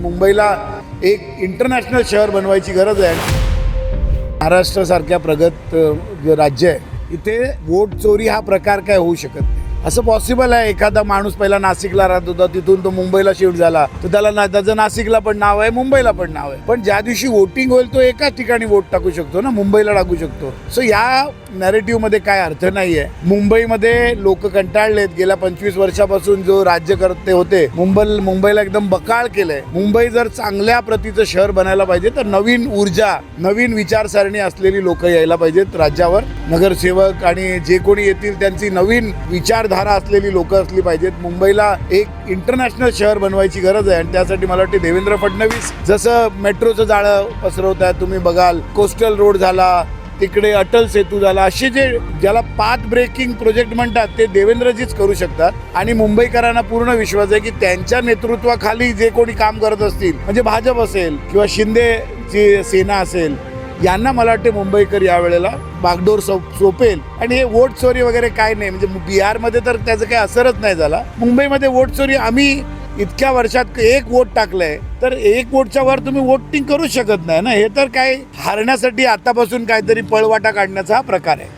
मुंबईला एक इंटरनॅशनल शहर बनवायची गरज आहे. महाराष्ट्रासारख्या प्रगत जे राज्य आहे इथे वोट चोरी हा प्रकार काय होऊ शकत नाही. असं पॉसिबल आहे एखादा माणूस पहिला नाशिकला राहत होता तिथून तो मुंबईला शिफ्ट झाला. तर त्याला ना त्याचं नाशिकला पण नाव आहे मुंबईला पण नाव आहे. पण ज्या दिवशी वोटिंग होईल तो एकाच ठिकाणी वोट टाकू शकतो ना मुंबईला टाकू शकतो. सो या नॅरेटिव्हमध्ये काय अर्थ नाही आहे मुंबईमध्ये लोक कंटाळलेत. गेल्या पंचवीस वर्षापासून जो राज्यकर्ते होते मुंबई मुंबईला एकदम बकाळ केलंय. मुंबई जर चांगल्या प्रतीचं शहर बनायला पाहिजे तर नवीन ऊर्जा नवीन विचारसरणी असलेली लोक यायला पाहिजेत राज्यावर. नगरसेवक आणि जे कोणी येतील त्यांची नवीन विचारधारा असलेली लोक असली पाहिजेत. मुंबईला एक इंटरनॅशनल शहर बनवायची गरज आहे आणि त्यासाठी मला वाटते देवेंद्र फडणवीस जसं मेट्रोचं जाळं पसरवत आहे तुम्ही बघाल. कोस्टल रोड झाला तिकडे अटल सेतू झाला. असे जे ज्याला पाथ ब्रेकिंग प्रोजेक्ट म्हणतात ते देवेंद्रजीच करू शकतात. आणि मुंबईकरांना पूर्ण विश्वास आहे की त्यांच्या नेतृत्वाखाली जे कोणी काम करत असतील म्हणजे भाजप असेल किंवा शिंदेची सेना असेल यांना मला वाटते मुंबईकर यावेळेला बागडोर सो सोपेल. आणि हे वोट चोरी वगैरे काय नाही म्हणजे बिहारमध्ये तर त्याचं काही असरच नाही झाला. मुंबईमध्ये वोट चोरी आम्ही इतक्या वर्षात एक वोट टाकलंय तर एक वोटच्या वर तुम्ही वोटिंग करू शकत नाही ना? हे तर काय हारण्यासाठी आतापासून काहीतरी पळवाटा काढण्याचा हा प्रकार आहे.